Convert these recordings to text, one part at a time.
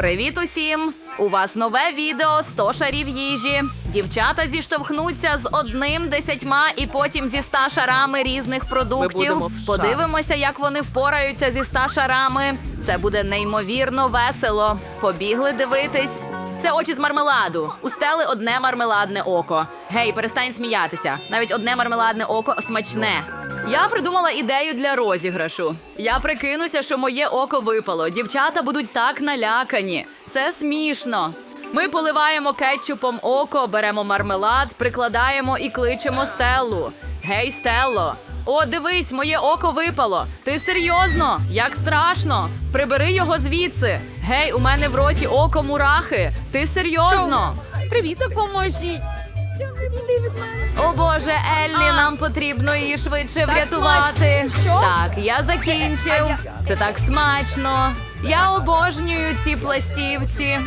Привіт усім! У вас нове відео 100 шарів їжі. Дівчата зіштовхнуться з одним десятьма і потім зі ста шарами різних продуктів. Подивимося, як вони впораються зі ста шарами. Це буде неймовірно весело. Побігли дивитись. Це очі з мармеладу. У стели одне мармеладне око. Гей, перестань сміятися. Навіть одне мармеладне око смачне. Я придумала ідею для розіграшу. Я прикинуся, що моє око випало. Дівчата будуть так налякані. Це смішно. Ми поливаємо кетчупом око, беремо мармелад, прикладаємо і кличемо Стеллу. Гей, Стелло! О, дивись, моє око випало. Ти серйозно? Як страшно? Прибери його звідси. Гей, у мене в роті око мурахи. Ти серйозно? Привіт, допоможіть. О боже, Еллі, А. нам потрібно її швидше Так врятувати. Так, я закінчив. Це так смачно. Я обожнюю ці пластівці.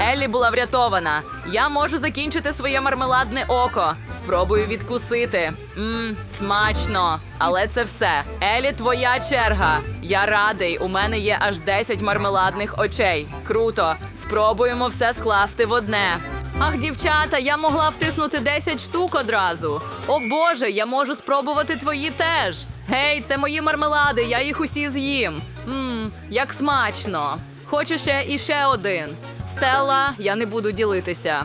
Еллі була врятована. Я можу закінчити своє мармеладне око. Спробую відкусити. Мм, смачно. Але це все. Елі, твоя черга. Я радий. У мене є аж 10 мармеладних очей. Круто. Спробуємо все скласти в одне. Ах, дівчата, я могла втиснути 10 штук одразу. О Боже, я можу спробувати твої теж. Гей, це мої мармелади, я їх усі з'їм. Мм, як смачно. Хочу ще і ще один. Стелла, я не буду ділитися.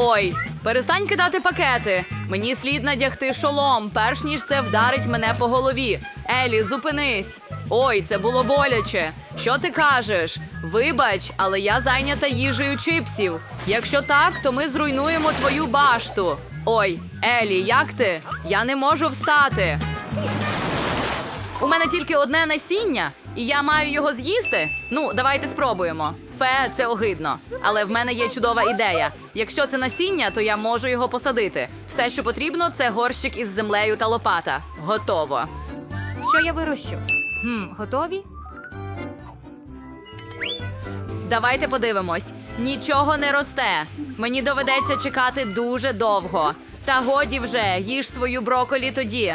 Ой, перестань кидати пакети. Мені слід надягти шолом, перш ніж це вдарить мене по голові. Елі, зупинись. Ой, це було боляче. Що ти кажеш? Вибач, але я зайнята їжею чипсів. Якщо так, то ми зруйнуємо твою башту. Ой, Елі, як ти? Я не можу встати. У мене тільки одне насіння, і я маю його з'їсти. Ну, давайте спробуємо. Фе, це огидно. Але в мене є чудова ідея. Якщо це насіння, то я можу його посадити. Все, що потрібно, це горщик із землею та лопата. Готово. Що я вирощу? Хм, готові? Давайте подивимось. Нічого не росте. Мені доведеться чекати дуже довго. Та годі вже, їж свою броколі тоді.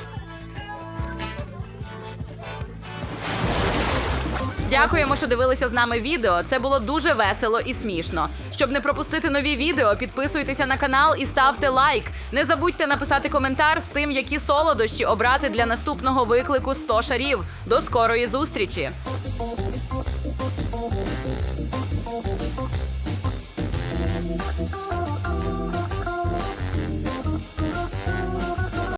Дякуємо, що дивилися з нами відео. Це було дуже весело і смішно. Щоб не пропустити нові відео, підписуйтеся на канал і ставте лайк. Не забудьте написати коментар з тим, які солодощі обрати для наступного виклику 100 шарів. До скорої зустрічі!